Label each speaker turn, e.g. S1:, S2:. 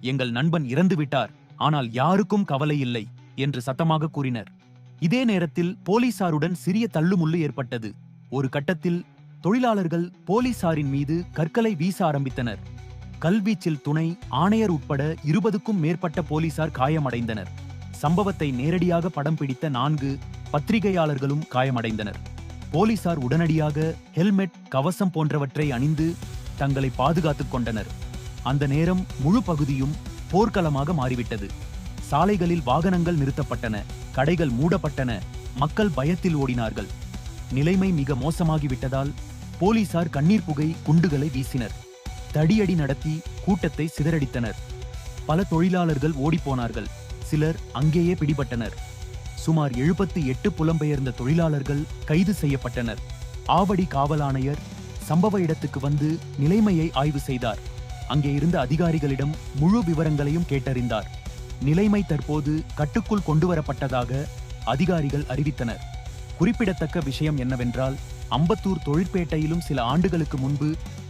S1: எங்கள் நண்பன் இறந்து விட்டார் ஆனால் யாருக்கும் கவலை இல்லை என்று சத்தமாக கூறினர். இதே நேரத்தில் போலீசாருடன் சிறிய தள்ளுமுள்ளு ஏற்பட்டது. ஒரு கட்டத்தில் தொழிலாளர்கள் போலீசாரின் மீது கற்களை வீச ஆரம்பித்தனர். கல்வீச்சில் துணை ஆணையர் உட்பட இருபதுக்கும் மேற்பட்ட போலீசார் காயமடைந்தனர். சம்பவத்தை நேரடியாக படம் பிடித்த நான்கு பத்திரிகையாளர்களும் காயமடைந்தனர். போலீசார் உடனடியாக ஹெல்மெட் கவசம் போன்றவற்றை அணிந்து தங்களை பாதுகாத்துக் கொண்டனர். அந்த நேரம் முழு பகுதியும் போர்க்களமாக மாறிவிட்டது. சாலைகளில் வாகனங்கள் நிறுத்தப்பட்டன கடைகள் மூடப்பட்டன மக்கள் பயத்தில் ஓடினார்கள். நிலைமை மிக மோசமாகிவிட்டதால் போலீசார் கண்ணீர் புகை குண்டுகளை வீசினர். தடியடி நடத்தி கூட்டத்தை சிதறடித்தனர். பல தொழிலாளர்கள் ஓடிப்போனார்கள் சிலர் அங்கேயே பிடிபட்டனர். சுமார் எழுபத்தி எட்டு புலம்பெயர்ந்த தொழிலாளர்கள் கைது செய்யப்பட்டனர். ஆவடி காவல் ஆணையர் சம்பவ இடத்துக்கு வந்து நிலைமையை ஆய்வு செய்தார். அங்கே இருந்த அதிகாரிகளிடம் முழு விவரங்களையும் கேட்டறிந்தார். நிலைமை தற்போது கட்டுக்குள் கொண்டுவரப்பட்டதாக அதிகாரிகள் அறிவித்தனர். குறிப்பிடத்தக்க விஷயம் என்னவென்றால் அம்பத்தூர் தொழிற்பேட்டையிலும் சில ஆண்டுகளுக்கு முன்பு